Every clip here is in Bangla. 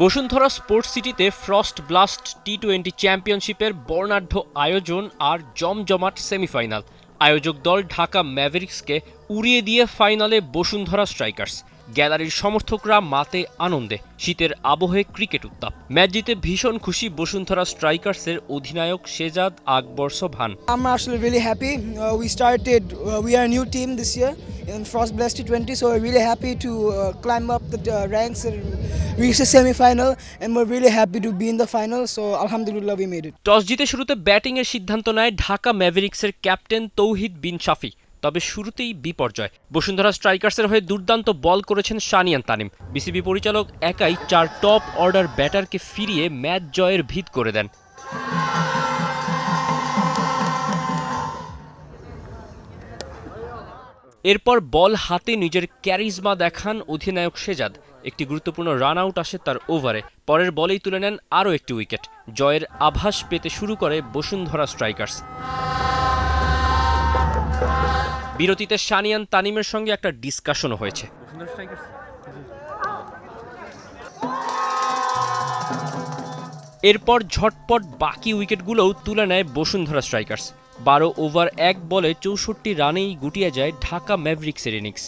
বসুন্ধরা স্পোর্টস সিটিতে ফ্রস্ট ব্লাস্ট টি টোয়েন্টি চ্যাম্পিয়নশিপের বর্ণাঢ্য আয়োজন আর জমজমাট সেমিফাইনাল। আয়োজক দল ঢাকা ম্যাভেরিক্সকে উড়িয়ে দিয়ে ফাইনালে বসুন্ধরা স্ট্রাইকার্স গ্যালারির সমর্থকরা মাতে আনন্দে। শীতের আবহে ক্রিকেট উত্তাপ। ম্যাচ জিতে ভীষণ খুশি বসুন্ধরা স্ট্রাইকার্সের অধিনায়ক শেজাদ আকবর সোভান আমরা আসলে really happy we started we are new team this year in frost blast T twenty so really happy to climb up the ranks reach the semifinal and we really happy to be in the final so আলহামদুলিল্লাহ উই মেড ইট টস জিতে শুরুতে ব্যাটিং এর সিদ্ধান্ত নেয় ঢাকা ম্যাভেরিক্সের ক্যাপ্টেন তৌহিদ বিন শাফি। তবে শুরুতেই বিপর্যয়। বসুন্ধরা স্ট্রাইকার্সের হয়ে দুর্দান্ত বল করেছেন সানিয়ান তানিম। বিসিবি পরিচালক একাই চার টপ অর্ডার ব্যাটারকে ফিরিয়ে ম্যাচ জয়ের ভিত করে দেন। এরপর বল হাতে নিজের ক্যারিজমা দেখান অধিনায়ক শেজাদ একটি গুরুত্বপূর্ণ রান আউট আসে তার ওভারে। পরের বলেই তুলে নেন আরও একটি উইকেট। জয়ের আভাস পেতে শুরু করে বসুন্ধরা স্ট্রাইকার্স। বিরতিতে সানিয়ান তানিমের সঙ্গে একটা ডিসকাশনও হয়েছে। এরপর ঝটপট বাকি উইকেটগুলোও তুলে নেয় বসুন্ধরা স্ট্রাইকার্স। বারো ওভার এক বলে চৌষট্টি রানেই গুটিয়ে যায় ঢাকা ম্যাভরিক্সের ইনিংস।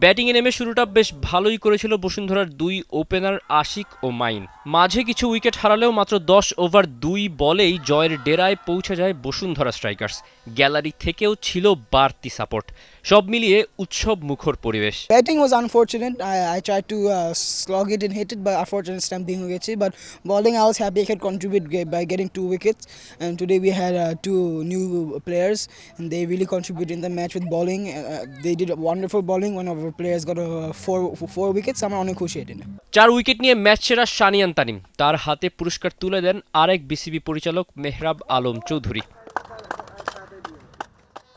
ব্যাটিংয়ে নেমে শুরুটা বেশ ভালোই করেছিল বসুন্ধরার দুই ওপেনার আশিক ও মাইন। মাঝে কিছু উইকেট হারালেও মাত্র দশ ওভার দুই বলেই জয়ের ডেরায় পৌঁছে যায় বসুন্ধরা স্ট্রাইকার্স। গ্যালারি থেকেও ছিল বাড়তি সাপোর্ট। সব মিলিয়ে উৎসব মুখর পরিবেশ to uh, slog it and hit it, but unfortunately, stamp being wicket. But bowling, I was happy I could contribute ge- by getting two wickets. And today we had uh, two new players, and they really contributed in the match with bowling. Uh, they did wonderful bowling. One of our players got uh, four four wickets. I'm অনেক খুশি এটা চার উইকেট নিয়ে ম্যাচ সেরা সানিয়ান তানিম তার হাতে পুরস্কার তুলে দেন আরেক বিসিবি পরিচালক মেহরাব আলম চৌধুরী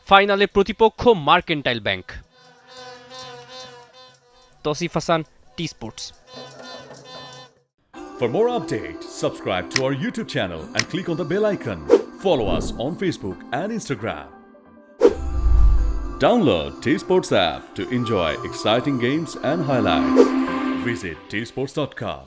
ফাইনালে প্রতিপক্ষ Mercantile Bank Tasif Hasan T Sports For more updates, subscribe to our YouTube channel and click on the bell icon. Follow us on Facebook and Instagram. Download T Sports app to enjoy exciting games and highlights. Visit tsports.com.